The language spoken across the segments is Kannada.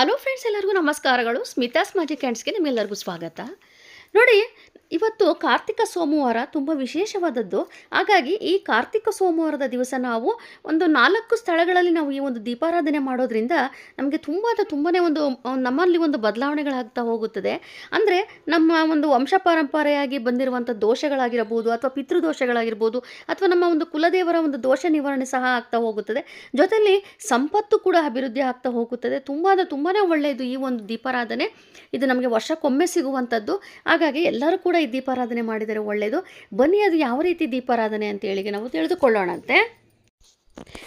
ಹಲೋ ಫ್ರೆಂಡ್ಸ್ ಎಲ್ಲರಿಗೂ ನಮಸ್ಕಾರಗಳು. ಸ್ಮಿತಾಸ್ ಮ್ಯಾಜಿಕ್ ಹ್ಯಾಂಡ್ಸ್ಗೆ ನಿಮ್ಮೆಲ್ಲರಿಗೂ ಸ್ವಾಗತ. ನೋಡಿ, ಇವತ್ತು ಕಾರ್ತಿಕ ಸೋಮವಾರ ತುಂಬ ವಿಶೇಷವಾದದ್ದು. ಹಾಗಾಗಿ ಈ ಕಾರ್ತಿಕ ಸೋಮವಾರದ ದಿವಸ ನಾವು ಒಂದು ನಾಲ್ಕು ಸ್ಥಳಗಳಲ್ಲಿ ನಾವು ಈ ಒಂದು ದೀಪಾರಾಧನೆ ಮಾಡೋದ್ರಿಂದ ನಮಗೆ ತುಂಬ ಅದು ತುಂಬಾ ಒಂದು, ನಮ್ಮಲ್ಲಿ ಒಂದು ಬದಲಾವಣೆಗಳಾಗ್ತಾ ಹೋಗುತ್ತದೆ. ಅಂದರೆ ನಮ್ಮ ಒಂದು ವಂಶ ಪರಂಪರೆಯಾಗಿ ಬಂದಿರುವಂಥ ದೋಷಗಳಾಗಿರಬಹುದು ಅಥವಾ ಪಿತೃದೋಷಗಳಾಗಿರ್ಬೋದು ಅಥವಾ ನಮ್ಮ ಒಂದು ಕುಲದೇವರ ಒಂದು ದೋಷ ನಿವಾರಣೆ ಸಹ ಆಗ್ತಾ ಹೋಗುತ್ತದೆ. ಜೊತೆಯಲ್ಲಿ ಸಂಪತ್ತು ಕೂಡ ಅಭಿವೃದ್ಧಿ ಆಗ್ತಾ ಹೋಗುತ್ತದೆ. ತುಂಬ ತುಂಬನೇ ತುಂಬಾ ಒಳ್ಳೆಯದು ಈ ಒಂದು ದೀಪಾರಾಧನೆ. ಇದು ನಮಗೆ ವರ್ಷಕ್ಕೊಮ್ಮೆ ಸಿಗುವಂಥದ್ದು. ಹಾಗಾಗಿ ಎಲ್ಲರೂ ಕೂಡ ಈ ದೀಪಾರಾಧನೆ ಮಾಡಿದರೆ ಒಳ್ಳೆಯದು ಬನ್ನಿ, ಅದು ಯಾವ ರೀತಿ ದೀಪಾರಾಧನೆ ಅಂತೇಳಿ ನಾವು ತಿಳಿದುಕೊಳ್ಳೋಣಂತೆ.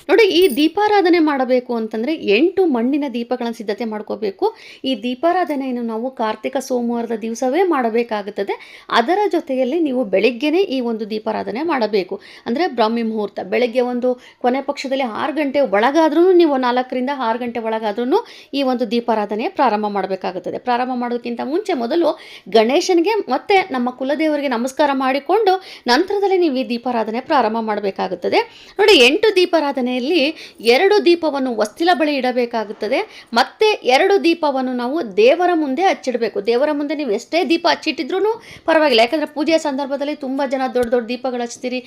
ನೋಡಿ, ಈ ದೀಪಾರಾಧನೆ ಮಾಡಬೇಕು ಅಂತಂದರೆ ಎಂಟು ಮಣ್ಣಿನ ದೀಪಗಳನ್ನು ಸಿದ್ಧತೆ ಮಾಡ್ಕೋಬೇಕು. ಈ ದೀಪಾರಾಧನೆಯನ್ನು ನಾವು ಕಾರ್ತಿಕ ಸೋಮವಾರದ ದಿವಸವೇ ಮಾಡಬೇಕಾಗುತ್ತದೆ. ಅದರ ಜೊತೆಯಲ್ಲಿ ನೀವು ಬೆಳಿಗ್ಗೆನೆ ಈ ಒಂದು ದೀಪಾರಾಧನೆ ಮಾಡಬೇಕು. ಅಂದರೆ ಬ್ರಾಹ್ಮಿ ಮುಹೂರ್ತ, ಬೆಳಗ್ಗೆ ಒಂದು ಕೊನೆ ಪಕ್ಷದಲ್ಲಿ ಆರು ಗಂಟೆ ಒಳಗಾದ್ರೂ ನೀವು ನಾಲ್ಕರಿಂದ ಆರು ಗಂಟೆ ಒಳಗಾದ್ರೂ ಈ ಒಂದು ದೀಪಾರಾಧನೆ ಪ್ರಾರಂಭ ಮಾಡಬೇಕಾಗುತ್ತದೆ. ಪ್ರಾರಂಭ ಮಾಡೋದಕ್ಕಿಂತ ಮುಂಚೆ ಮೊದಲು ಗಣೇಶನಿಗೆ ಮತ್ತು ನಮ್ಮ ಕುಲದೇವರಿಗೆ ನಮಸ್ಕಾರ ಮಾಡಿಕೊಂಡು ನಂತರದಲ್ಲಿ ನೀವು ಈ ದೀಪಾರಾಧನೆ ಪ್ರಾರಂಭ ಮಾಡಬೇಕಾಗುತ್ತದೆ. ನೋಡಿ, ಎಂಟು ದೀಪಾರಾಧನೆಯಲ್ಲಿ ಎರಡು ದೀಪವನ್ನು ವಸ್ತಿಲ ಬಳಿ ಇಡಬೇಕಾಗುತ್ತದೆ. ಮತ್ತೆ ಎರಡು ದೀಪವನ್ನು ನಾವು ದೇವರ ಮುಂದೆ ಹಚ್ಚಿಡಬೇಕು. ದೇವರ ಮುಂದೆ ನೀವು ಎಷ್ಟೇ ದೀಪ ಹಚ್ಚಿಟ್ಟಿದ್ರೂ ಪರವಾಗಿಲ್ಲ. ಯಾಕಂದರೆ ಪೂಜೆಯ ಸಂದರ್ಭದಲ್ಲಿ ತುಂಬ ಜನ ದೊಡ್ಡ ದೊಡ್ಡ ದೀಪಗಳು ಹಚ್ತೀರಿ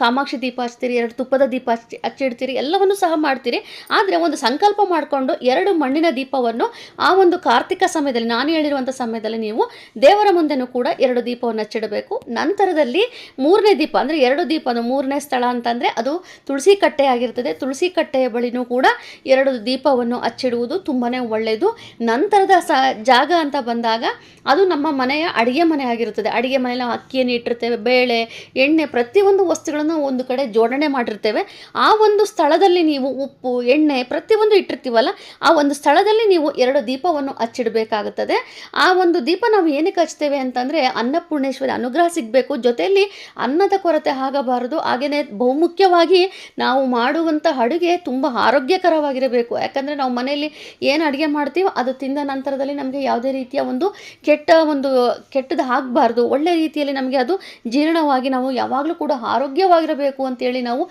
ಕಾಮಾಕ್ಷಿ ದೀಪ ಹಚ್ತೀರಿ, ಎರಡು ತುಪ್ಪದ ದೀಪ ಹಚ್ಚಿ, ಹಚ್ಚಿಡ್ತೀರಿ, ಎಲ್ಲವನ್ನು ಸಹ ಮಾಡ್ತೀರಿ. ಆದರೆ ಒಂದು ಸಂಕಲ್ಪ ಮಾಡಿಕೊಂಡು ಎರಡು ಮಣ್ಣಿನ ದೀಪವನ್ನು ಆ ಒಂದು ಕಾರ್ತಿಕ ಸಮಯದಲ್ಲಿ, ನಾನು ಹೇಳಿರುವಂಥ ಸಮಯದಲ್ಲಿ ನೀವು ದೇವರ ಮುಂದೆನೂ ಕೂಡ ಎರಡು ದೀಪವನ್ನು ಹಚ್ಚಿಡಬೇಕು. ನಂತರದಲ್ಲಿ ಮೂರನೇ ದೀಪ, ಅಂದರೆ ಎರಡು ದೀಪ ಮೂರನೇ ಸ್ಥಳ ಅಂತಂದರೆ ಅದು ತುಳಸಿ ಕಟ್ಟೆ ಆಗಿರ್ತದೆ ತುಳಸಿ ಕಟ್ಟೆಯ ಬಳಿನೂ ಕೂಡ ಎರಡು ದೀಪವನ್ನು ಹಚ್ಚಿಡುವುದು ತುಂಬಾ ಒಳ್ಳೆಯದು. ನಂತರದ ಸ, ಜಾಗ ಅಂತ ಬಂದಾಗ ಅದು ನಮ್ಮ ಮನೆಯ ಅಡುಗೆ ಮನೆ ಆಗಿರುತ್ತದೆ. ಅಡುಗೆ ಮನೆಯಲ್ಲಿ ನಾವು ಅಕ್ಕಿಯನ್ನು ಇಟ್ಟಿರ್ತೇವೆ, ಬೇಳೆ, ಎಣ್ಣೆ ಪ್ರತಿಯೊಂದು ವಸ್ತುಗಳನ್ನು ಒಂದು ಕಡೆ ಜೋಡಣೆ ಮಾಡಿರ್ತೇವೆ. ಆ ಒಂದು ಸ್ಥಳದಲ್ಲಿ ನೀವು ಉಪ್ಪು, ಎಣ್ಣೆ ಪ್ರತಿಯೊಂದು ಇಟ್ಟಿರ್ತೀವಲ್ಲ, ಆ ಒಂದು ಸ್ಥಳದಲ್ಲಿ ನೀವು ಎರಡು ದೀಪವನ್ನು ಹಚ್ಚಿಡಬೇಕಾಗುತ್ತದೆ. ಆ ಒಂದು ದೀಪ ನಾವು ಏನಕ್ಕೆ ಹಚ್ತೇವೆ ಅಂತಂದರೆ ಅನ್ನಪೂರ್ಣೇಶ್ವರಿ ಅನುಗ್ರಹ ಸಿಗಬೇಕು. ಜೊತೆಯಲ್ಲಿ ಅನ್ನದ ಕೊರತೆ ಆಗಬಾರದು. ಹಾಗೆಯೇ ಬಹುಮುಖ್ಯವಾಗಿ ನಾವು ಮಾಡುವಂಥ ಅಡುಗೆ ತುಂಬ ಆರೋಗ್ಯಕರವಾಗಿರಬೇಕು. ಯಾಕಂದರೆ ನಾವು ಮನೆಯಲ್ಲಿ ಏನು ಅಡುಗೆ ಮಾಡ್ತೀವೋ ಅದು ತಿಂದ ನಂತರದಲ್ಲಿ ನಮಗೆ ಯಾವುದೇ ರೀತಿಯ ಒಂದು ಕೆಟ್ಟ ಒಂದು ಕೆಟ್ಟದ್ದು ಆಗಬಾರ್ದು. ಒಳ್ಳೆ ರೀತಿಯಲ್ಲಿ ನಮಗೆ ಅದು ಜೀರ್ಣವಾಗಿ ನಾವು ಯಾವಾಗಲೂ ಕೂಡ ಆರೋಗ್ಯವಾಗಿರಬೇಕು ಅಂತೇಳಿ ನಾವು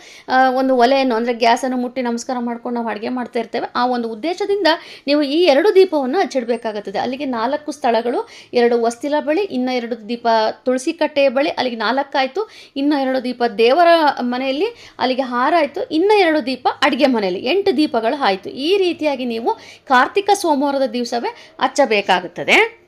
ಒಂದು ಒಲೆಯನ್ನು ಅಂದರೆ ಗ್ಯಾಸನ್ನು ಮುಟ್ಟಿ ನಮಸ್ಕಾರ ಮಾಡ್ಕೊಂಡು ನಾವು ಅಡುಗೆ ಮಾಡ್ತಾ ಇರ್ತೇವೆ. ಆ ಒಂದು ಉದ್ದೇಶದಿಂದ ನೀವು ಈ ಎರಡು ದೀಪವನ್ನು ಹಚ್ಚಿಡಬೇಕಾಗುತ್ತದೆ. ಅಲ್ಲಿಗೆ ನಾಲ್ಕು ಸ್ಥಳಗಳು, ಎರಡು ವಸ್ತಿಲ ಬಳಿ, ಇನ್ನು ಎರಡು ದೀಪ ತುಳಸಿ ಕಟ್ಟೆಯ ಬಳಿ, ಅಲ್ಲಿಗೆ ನಾಲ್ಕಾಯಿತು, ಇನ್ನು ಎರಡು ದೀಪ ದೇವರ ಮನೆಯಲ್ಲಿ, ಅಲ್ಲಿಗೆ ಹಾರ ಆಯಿತು ಇನ್ನು ಎರಡು ದೀಪ ಅಡುಗೆ ಮನೆಯಲ್ಲಿ. ಎಂಟು ದೀಪಗಳು ಆಯಿತು. ಈ ರೀತಿಯಾಗಿ ನೀವು ಕಾರ್ತಿಕ ಸೋಮವಾರದ ದಿವಸವೇ ಹಚ್ಚಬೇಕಾಗುತ್ತದೆ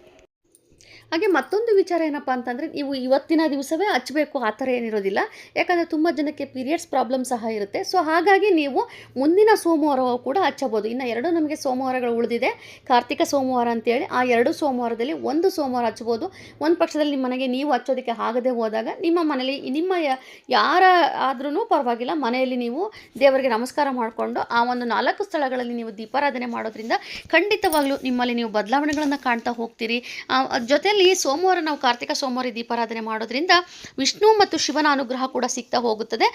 ಹಾಗೆ ಮತ್ತೊಂದು ವಿಚಾರ ಏನಪ್ಪ ಅಂತಂದರೆ ನೀವು ಇವತ್ತಿನ ದಿವಸವೇ ಹಚ್ಚಬೇಕು ಆ ಥರ ಏನಿರೋದಿಲ್ಲ. ಯಾಕಂದರೆ ತುಂಬ ಜನಕ್ಕೆ ಪೀರಿಯಡ್ಸ್ ಪ್ರಾಬ್ಲಮ್ ಸಹ ಇರುತ್ತೆ. ಸೊ ಹಾಗಾಗಿ ನೀವು ಮುಂದಿನ ಸೋಮವಾರವೂ ಕೂಡ ಹಚ್ಚಬೋದು ಇನ್ನು ಎರಡು ನಮಗೆ ಸೋಮವಾರಗಳು ಉಳಿದಿದೆ. ಕಾರ್ತಿಕ ಸೋಮವಾರ ಅಂತೇಳಿ ಆ ಎರಡು ಸೋಮವಾರದಲ್ಲಿ ಒಂದು ಸೋಮವಾರ ಹಚ್ಬೋದು. ಒಂದು ಪಕ್ಷದಲ್ಲಿ ನಿಮ್ಮ ಮನೆಗೆ ನೀವು ಹಚ್ಚೋದಕ್ಕೆ ಆಗದೆ ಹೋದಾಗ ನಿಮ್ಮ ಮನೆಯಲ್ಲಿ ನಿಮ್ಮ ಯಾರ ಆದ್ರೂ ಪರವಾಗಿಲ್ಲ. ಮನೆಯಲ್ಲಿ ನೀವು ದೇವರಿಗೆ ನಮಸ್ಕಾರ ಮಾಡಿಕೊಂಡು ಆ ಒಂದು ನಾಲ್ಕು ಸ್ಥಳಗಳಲ್ಲಿ ನೀವು ದೀಪಾರಾಧನೆ ಮಾಡೋದ್ರಿಂದ ಖಂಡಿತವಾಗ್ಲೂ ನಿಮ್ಮಲ್ಲಿ ನೀವು ಬದಲಾವಣೆಗಳನ್ನು ಕಾಣ್ತಾ ಹೋಗ್ತೀರಿ. ಆ, ಜೊತೆಯಲ್ಲಿ ಸೋಮವಾರ ನಾವು ಕಾರ್ತಿಕ ಸೋಮವಾರ ಈ ದೀಪಾರಾಧನೆ ಮಾಡೋದ್ರಿಂದ ವಿಷ್ಣು ಮತ್ತು ಶಿವನ ಅನುಗ್ರಹ ಕೂಡ ಸಿಗ್ತಾ ಹೋಗುತ್ತದೆ.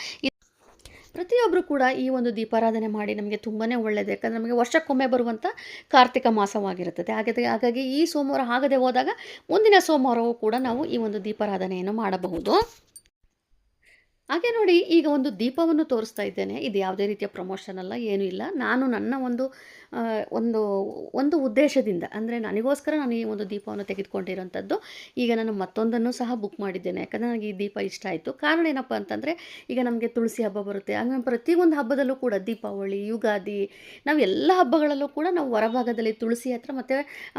ಪ್ರತಿಯೊಬ್ಬರು ಕೂಡ ಈ ಒಂದು ದೀಪಾರಾಧನೆ ಮಾಡಿ ನಮಗೆ ತುಂಬಾ ಒಳ್ಳೆಯದು ಯಾಕಂದರೆ ನಮಗೆ ವರ್ಷಕ್ಕೊಮ್ಮೆ ಬರುವಂಥ ಕಾರ್ತಿಕ ಮಾಸವಾಗಿರುತ್ತದೆ. ಹಾಗಾದರೆ ಹಾಗಾಗಿ ಈ ಸೋಮವಾರ ಆಗದೆ ಹೋದಾಗ ಮುಂದಿನ ಸೋಮವಾರವೂ ಕೂಡ ನಾವು ಈ ಒಂದು ದೀಪಾರಾಧನೆಯನ್ನು ಮಾಡಬಹುದು. ಹಾಗೆ ನೋಡಿ, ಈಗ ಒಂದು ದೀಪವನ್ನು ತೋರಿಸ್ತಾ ಇದ್ದೇನೆ. ಇದು ಯಾವುದೇ ರೀತಿಯ ಪ್ರಮೋಷನ್ ಅಲ್ಲ, ಏನೂ ಇಲ್ಲ. ನಾನು ನನ್ನ ಒಂದು ಒಂದು ಒಂದು ಉದ್ದೇಶದಿಂದ, ಅಂದರೆ ನನಗೋಸ್ಕರ ನಾನು ಈ ಒಂದು ದೀಪವನ್ನು ತೆಗೆದುಕೊಂಡಿರೋಂಥದ್ದು ಈಗ ನಾನು ಮತ್ತೊಂದನ್ನು ಸಹ ಬುಕ್ ಮಾಡಿದ್ದೇನೆ. ಯಾಕಂದರೆ ನನಗೆ ಈ ದೀಪ ಇಷ್ಟ ಆಯಿತು. ಕಾರಣ ಏನಪ್ಪ ಅಂತಂದರೆ, ಈಗ ನಮಗೆ ತುಳಸಿ ಹಬ್ಬ ಬರುತ್ತೆ. ಹಾಗೆ ಪ್ರತಿಯೊಂದು ಹಬ್ಬದಲ್ಲೂ ಕೂಡ ದೀಪಾವಳಿ, ಯುಗಾದಿ, ನಾವು ಎಲ್ಲ ಹಬ್ಬಗಳಲ್ಲೂ ಕೂಡ ನಾವು ಹೊರಭಾಗದಲ್ಲಿ ತುಳಸಿ ಹತ್ರ ಮತ್ತು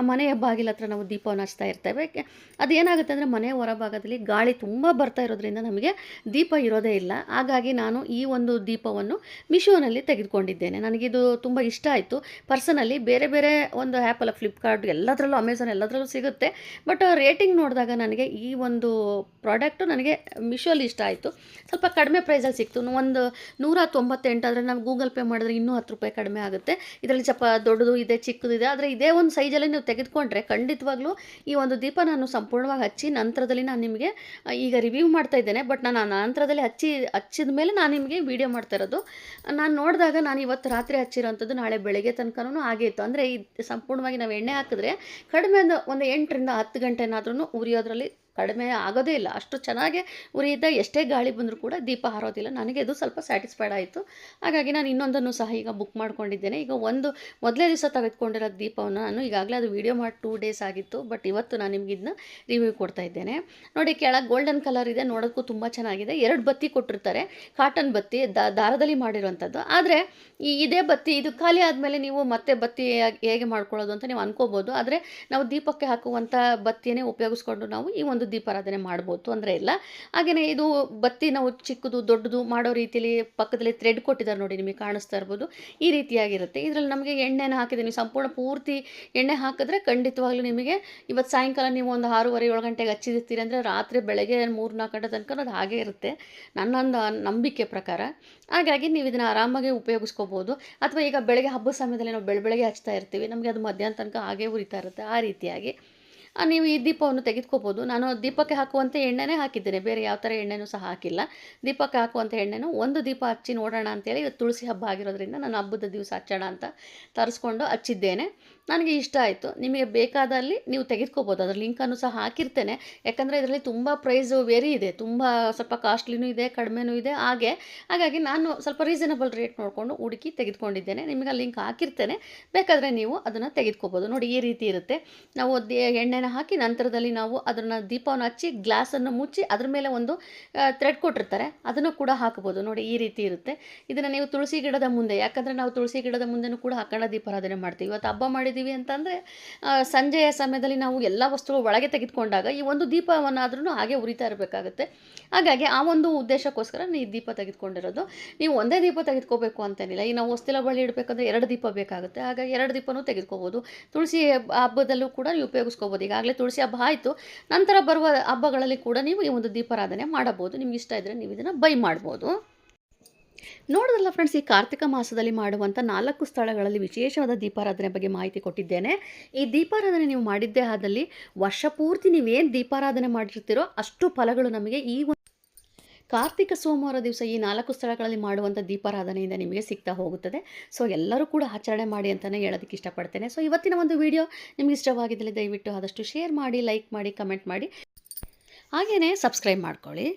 ಮನೆಯ ಬಾಗಿಲ ಹತ್ರ ನಾವು ದೀಪವನ್ನು ಹಚ್ತಾ ಇರ್ತೇವೆ. ಅದೇನಾಗುತ್ತೆ ಅಂದರೆ ಮನೆಯ ಹೊರಭಾಗದಲ್ಲಿ ಗಾಳಿ ತುಂಬ ಬರ್ತಾ ಇರೋದ್ರಿಂದ ನಮಗೆ ದೀಪ ಇರೋದೇ ಇಲ್ಲ. ಹಾಗಾಗಿ ನಾನು ಈ ಒಂದು ದೀಪವನ್ನು ಮಿಶೋನಲ್ಲಿ ತೆಗೆದುಕೊಂಡಿದ್ದೇನೆ. ನನಗಿದು ತುಂಬ ಇಷ್ಟ ಆಯಿತು. ಪರ್ಸನಲಿ ಬೇರೆ ಬೇರೆ ಒಂದು ಆ್ಯಪಲ್ಲ ಫ್ಲಿಪ್ಕಾರ್ಟ್, ಎಲ್ಲದರಲ್ಲೂ ಅಮೆಝಾನ್ ಎಲ್ಲದರಲ್ಲೂ ಸಿಗುತ್ತೆ. ಬಟ್ ರೇಟಿಂಗ್ ನೋಡಿದಾಗ ನನಗೆ ಈ ಒಂದು ಪ್ರಾಡಕ್ಟು ನನಗೆ ಮಿಶೋಲಿ ಇಷ್ಟ ಆಯಿತು. ಸ್ವಲ್ಪ ಕಡಿಮೆ ಪ್ರೈಸಲ್ಲಿ ಸಿಕ್ತು. ಒಂದು ನೂರ ತೊಂಬತ್ತೆಂಟಾದರೆ ನಾವು ಗೂಗಲ್ ಪೇ ಮಾಡಿದ್ರೆ ಇನ್ನೂ ಹತ್ತು ರೂಪಾಯಿ ಕಡಿಮೆ ಆಗುತ್ತೆ. ಇದರಲ್ಲಿ ಸ್ವಲ್ಪ ದೊಡ್ಡದು ಇದೆ, ಚಿಕ್ಕದು ಇದೆ. ಆದರೆ ಇದೇ ಒಂದು ಸೈಜಲ್ಲಿ ನೀವು ತೆಗೆದುಕೊಂಡ್ರೆ ಖಂಡಿತವಾಗ್ಲೂ ಈ ಒಂದು ದೀಪ ನಾನು ಸಂಪೂರ್ಣವಾಗಿ ಹಚ್ಚಿ ನಂತರದಲ್ಲಿ ನಾನು ನಿಮಗೆ ಈಗ ರಿವ್ಯೂ ಮಾಡ್ತಾ ಇದ್ದೇನೆ. ಬಟ್ ನಾನು ಆ ನಂತರದಲ್ಲಿ ಹಚ್ಚಿ ಹಚ್ಚಿದ ಮೇಲೆ ನಾನು ನಿಮಗೆ ವಿಡಿಯೋ ಮಾಡ್ತಾ ಇರೋದು. ನಾನು ನೋಡಿದಾಗ ನಾನು ಇವತ್ತು ರಾತ್ರಿ ಹಚ್ಚಿರೋಂಥದ್ದು ನಾಳೆ ಬೆಳಗ್ಗೆ ತನಕನೂ ಆಗೇ ಇತ್ತು. ಅಂದರೆ ಈ ಸಂಪೂರ್ಣವಾಗಿ ನಾವು ಎಣ್ಣೆ ಹಾಕಿದ್ರೆ ಕಡಿಮೆ ಒಂದು ಒಂದು ಎಂಟರಿಂದ ಹತ್ತು ಗಂಟೆನಾದ್ರೂ ಉರಿಯೋದ್ರಲ್ಲಿ ಕಡಿಮೆ ಆಗೋದೇ ಇಲ್ಲ. ಅಷ್ಟು ಚೆನ್ನಾಗೆ ಉರಿಯಿದ್ದ ಎಷ್ಟೇ ಗಾಳಿ ಬಂದರೂ ಕೂಡ ದೀಪ ಹಾರೋದಿಲ್ಲ. ನನಗೆ ಇದು ಸ್ವಲ್ಪ ಸ್ಯಾಟಿಸ್ಫೈಡ್ ಆಯಿತು. ಹಾಗಾಗಿ ನಾನು ಇನ್ನೊಂದನ್ನು ಸಹ ಈಗ ಬುಕ್ ಮಾಡ್ಕೊಂಡಿದ್ದೇನೆ. ಈಗ ಒಂದು, ಮೊದಲೇ ದಿವಸ ತೆಗೆದುಕೊಂಡಿರೋ ದೀಪವನ್ನು ನಾನು ಈಗಾಗಲೇ ಅದು ವೀಡಿಯೋ ಮಾಡಿ ಟೂ ಡೇಸ್ ಆಗಿತ್ತು. ಬಟ್ ಇವತ್ತು ನಾನು ನಿಮ್ಗೆ ಇದನ್ನ ರಿವ್ಯೂ ಕೊಡ್ತಾ ಇದ್ದೇನೆ. ನೋಡಿ, ಕೆಳಗೆ ಗೋಲ್ಡನ್ ಕಲರ್ ಇದೆ. ನೋಡೋಕ್ಕೂ ತುಂಬ ಚೆನ್ನಾಗಿದೆ. ಎರಡು ಬತ್ತಿ ಕೊಟ್ಟಿರ್ತಾರೆ. ಕಾಟನ್ ಬತ್ತಿ ದಾರದಲ್ಲಿ ಮಾಡಿರುವಂಥದ್ದು. ಆದರೆ ಈ ಇದೇ ಬತ್ತಿ, ಇದು ಖಾಲಿ ಆದಮೇಲೆ ನೀವು ಮತ್ತೆ ಬತ್ತಿ ಹೇಗೆ ಮಾಡ್ಕೊಳ್ಳೋದು ಅಂತ ನೀವು ಅನ್ಕೋಬೋದು. ಆದರೆ ನಾವು ದೀಪಕ್ಕೆ ಹಾಕುವಂಥ ಬತ್ತಿಯನ್ನೇ ಉಪಯೋಗಿಸ್ಕೊಂಡು ನಾವು ಈ ಒಂದು ದೀಪಾರಾಧನೆ ಮಾಡ್ಬೋದು ತೊಂದರೆ ಇಲ್ಲ. ಹಾಗೆಯೇ ಇದು ಬತ್ತಿ ನಾವು ಚಿಕ್ಕದು, ದೊಡ್ಡದು ಮಾಡೋ ರೀತಿಯಲ್ಲಿ ಪಕ್ಕದಲ್ಲಿ ಥ್ರೆಡ್ ಕೊಟ್ಟಿದ್ದಾರೆ ನೋಡಿ, ನಿಮಗೆ ಕಾಣಿಸ್ತಾ ಇರ್ಬೋದು. ಈ ರೀತಿಯಾಗಿರುತ್ತೆ. ಇದರಲ್ಲಿ ನಮಗೆ ಎಣ್ಣೆನ ಹಾಕಿದ್ದೀನಿ ಸಂಪೂರ್ಣ ಪೂರ್ತಿ ಎಣ್ಣೆ ಹಾಕಿದ್ರೆ ಖಂಡಿತವಾಗ್ಲೂ ನಿಮಗೆ ಇವತ್ತು ಸಾಯಂಕಾಲ ನೀವು ಒಂದು ಆರೂವರೆ, ಏಳು ಗಂಟೆಗೆ ಹಚ್ಚಿರ್ತೀರಿ ಅಂದರೆ ರಾತ್ರಿ ಬೆಳಗ್ಗೆ ಮೂರು, ನಾಲ್ಕು ಗಂಟೆ ತನಕ ಅದು ಹಾಗೇ ಇರುತ್ತೆ. ನನ್ನೊಂದು ನಂಬಿಕೆ ಪ್ರಕಾರ. ಹಾಗಾಗಿ ನೀವು ಇದನ್ನು ಆರಾಮಾಗಿ ಉಪಯೋಗಿಸ್ಕೋಬೋದು. ಅಥವಾ ಈಗ ಬೆಳಗ್ಗೆ ಹಬ್ಬದ ಸಮಯದಲ್ಲಿ ನಾವು ಬೆಳ, ಬೆಳಗ್ಗೆ ಹಚ್ತಾ ಇರ್ತೀವಿ. ನಮಗೆ ಅದು ಮಧ್ಯಾಹ್ನ ತನಕ ಹಾಗೆ ಉರಿತಾ ಇರುತ್ತೆ. ಆ ರೀತಿಯಾಗಿ. ನೀವು ಈ ದೀಪವನ್ನು ತೆಗೆದುಕೋಬೋದು. ನಾನು ದೀಪಕ್ಕೆ ಹಾಕುವಂಥ ಎಣ್ಣೆನೇ ಹಾಕಿದ್ದೇನೆ. ಬೇರೆ ಯಾವ ಥರ ಎಣ್ಣೆನೂ ಸಹ ಹಾಕಿಲ್ಲ. ದೀಪಕ್ಕೆ ಹಾಕುವಂಥ ಎಣ್ಣೆನೂ ಒಂದು ದೀಪ ಹಚ್ಚಿ ನೋಡೋಣ ಅಂತೇಳಿ ಇವತ್ತು ತುಳಸಿ ಹಬ್ಬ ಆಗಿರೋದ್ರಿಂದ ನಾನು ಹಬ್ಬದ ದಿವಸ ಹಚ್ಚೋಣ ಅಂತ ತರಿಸ್ಕೊಂಡು ಹಚ್ಚಿದ್ದೇನೆ. ನನಗೆ ಇಷ್ಟ ಆಯಿತು. ನಿಮಗೆ ಬೇಕಾದಲ್ಲಿ ನೀವು ತೆಗೆದುಕೋಬೋದು. ಅದರ ಲಿಂಕನ್ನು ಸಹ ಹಾಕಿರ್ತೇನೆ. ಯಾಕಂದರೆ ಇದರಲ್ಲಿ ತುಂಬ ಪ್ರೈಸು ವೇರಿ ಇದೆ. ತುಂಬ ಸ್ವಲ್ಪ ಕಾಸ್ಟ್ಲಿನೂ ಇದೆ, ಕಡಿಮೆನೂ ಇದೆ. ಹಾಗೆ, ಹಾಗಾಗಿ ನಾನು ಸ್ವಲ್ಪ ರೀಸನಬಲ್ ರೇಟ್ ನೋಡಿಕೊಂಡು ಹುಡುಕಿ ತೆಗೆದುಕೊಂಡಿದ್ದೇನೆ. ನಿಮಗೆ ಲಿಂಕ್ ಹಾಕಿರ್ತೇನೆ. ಬೇಕಾದರೆ ನೀವು ಅದನ್ನು ತೆಗೆದುಕೋಬೋದು. ನೋಡಿ ಈ ರೀತಿ ಇರುತ್ತೆ. ನಾವು ದೇ- ಹಾಕಿ ನಂತರದಲ್ಲಿ ನಾವು ಅದನ್ನು ದೀಪವನ್ನು ಹಚ್ಚಿ ಗ್ಲಾಸನ್ನು ಮುಚ್ಚಿ ಅದ್ರ ಮೇಲೆ ಒಂದು ಥ್ರೆಡ್ ಕೊಟ್ಟಿರ್ತಾರೆ. ಅದನ್ನು ಕೂಡ ಹಾಕ್ಬೋದು ನೋಡಿ, ಈ ರೀತಿ ಇರುತ್ತೆ. ಇದನ್ನು ನೀವು ತುಳಸಿ ಗಿಡದ ಮುಂದೆ, ಯಾಕಂದರೆ ನಾವು ತುಳಸಿ ಗಿಡದ ಮುಂದೆನೂ ಕೂಡ ಹಾಕೊಂಡ ದೀಪಾರಾಧನೆ ಮಾಡ್ತೀವಿ. ಇವತ್ತು ಹಬ್ಬ ಮಾಡಿದ್ದೀವಿ ಅಂತಂದರೆ ಸಂಜೆಯ ಸಮಯದಲ್ಲಿ ನಾವು ಎಲ್ಲ ವಸ್ತುಗಳು ಒಳಗೆ ತೆಗೆದುಕೊಂಡಾಗ ಈ ಒಂದು ದೀಪವನ್ನಾದ್ರೂ ಹಾಗೆ ಉರಿತಾ ಇರಬೇಕಾಗುತ್ತೆ. ಹಾಗಾಗಿ ಆ ಒಂದು ಉದ್ದೇಶಕ್ಕೋಸ್ಕರ ನೀವು ದೀಪ ತೆಗೆದುಕೊಂಡಿರೋದು. ನೀವು ಒಂದೇ ದೀಪ ತೆಗೆದುಕೋಬೇಕು ಅಂತೇನಿಲ್ಲ. ಈ ನಾವು ಹೊಸ್ತಿಲ ಬಳಿ ಇಡಬೇಕಂದ್ರೆ ಎರಡು ದೀಪ ಬೇಕಾಗುತ್ತೆ. ಹಾಗಾಗಿ ಎರಡು ದೀಪನೂ ತೆಗೆದುಕೋಬೋದು ತುಳಸಿ ಹಬ್ಬ- ಹಬ್ಬದಲ್ಲೂ ಕೂಡ ನೀವು ಉಪಯೋಗಿಸ್ಕೋಬೋದು ಈಗಾಗಲೇ ತುಳಸಿ ಹಬ್ಬ ಆಯಿತು. ನಂತರ ಬರುವ ಹಬ್ಬಗಳಲ್ಲಿ ಕೂಡ ನೀವು ಈ ಒಂದು ದೀಪಾರಾಧನೆ ಮಾಡಬಹುದು. ನಿಮ್ಗೆ ಇಷ್ಟ ಇದ್ದರೆ ನೀವು ಇದನ್ನು ಬೈ ಮಾಡ್ಬೋದು. ನೋಡೋದಲ್ಲ ಫ್ರೆಂಡ್ಸ್ ಈ ಕಾರ್ತಿಕ ಮಾಸದಲ್ಲಿ ಮಾಡುವಂಥ ನಾಲ್ಕು ಸ್ಥಳಗಳಲ್ಲಿ ವಿಶೇಷವಾದ ದೀಪಾರಾಧನೆ ಬಗ್ಗೆ ಮಾಹಿತಿ ಕೊಟ್ಟಿದ್ದೇನೆ. ಈ ದೀಪಾರಾಧನೆ ನೀವು ಮಾಡಿದ್ದೇ ಆದಲ್ಲಿ ವರ್ಷ ಪೂರ್ತಿ ನೀವೇನು ದೀಪಾರಾಧನೆ ಮಾಡಿರ್ತೀರೋ ಅಷ್ಟು ಫಲಗಳು ನಮಗೆ ಈ ಕಾರ್ತಿಕ ಸೋಮವಾರ ದಿವಸ ಈ ನಾಲ್ಕು ಸ್ಥಳಗಳಲ್ಲಿ ಮಾಡುವಂಥ ದೀಪಾರಾಧನೆಯಿಂದ ನಿಮಗೆ ಸಿಗ್ತಾ ಹೋಗುತ್ತದೆ. ಸೊ ಎಲ್ಲರೂ ಕೂಡ ಆಚರಣೆ ಮಾಡಿ ಅಂತಲೇ ಹೇಳೋದಕ್ಕೆ ಇಷ್ಟಪಡ್ತೇನೆ. ಸೊ ಇವತ್ತಿನ ಒಂದು ವಿಡಿಯೋ ನಿಮ್ಗೆ ಇಷ್ಟವಾಗಿದ್ದಲ್ಲಿ ದಯವಿಟ್ಟು ಆದಷ್ಟು ಶೇರ್ ಮಾಡಿ ಲೈಕ್ ಮಾಡಿ ಕಮೆಂಟ್ ಮಾಡಿ. ಹಾಗೆಯೇ ಸಬ್ಸ್ಕ್ರೈಬ್ ಮಾಡ್ಕೊಳ್ಳಿ.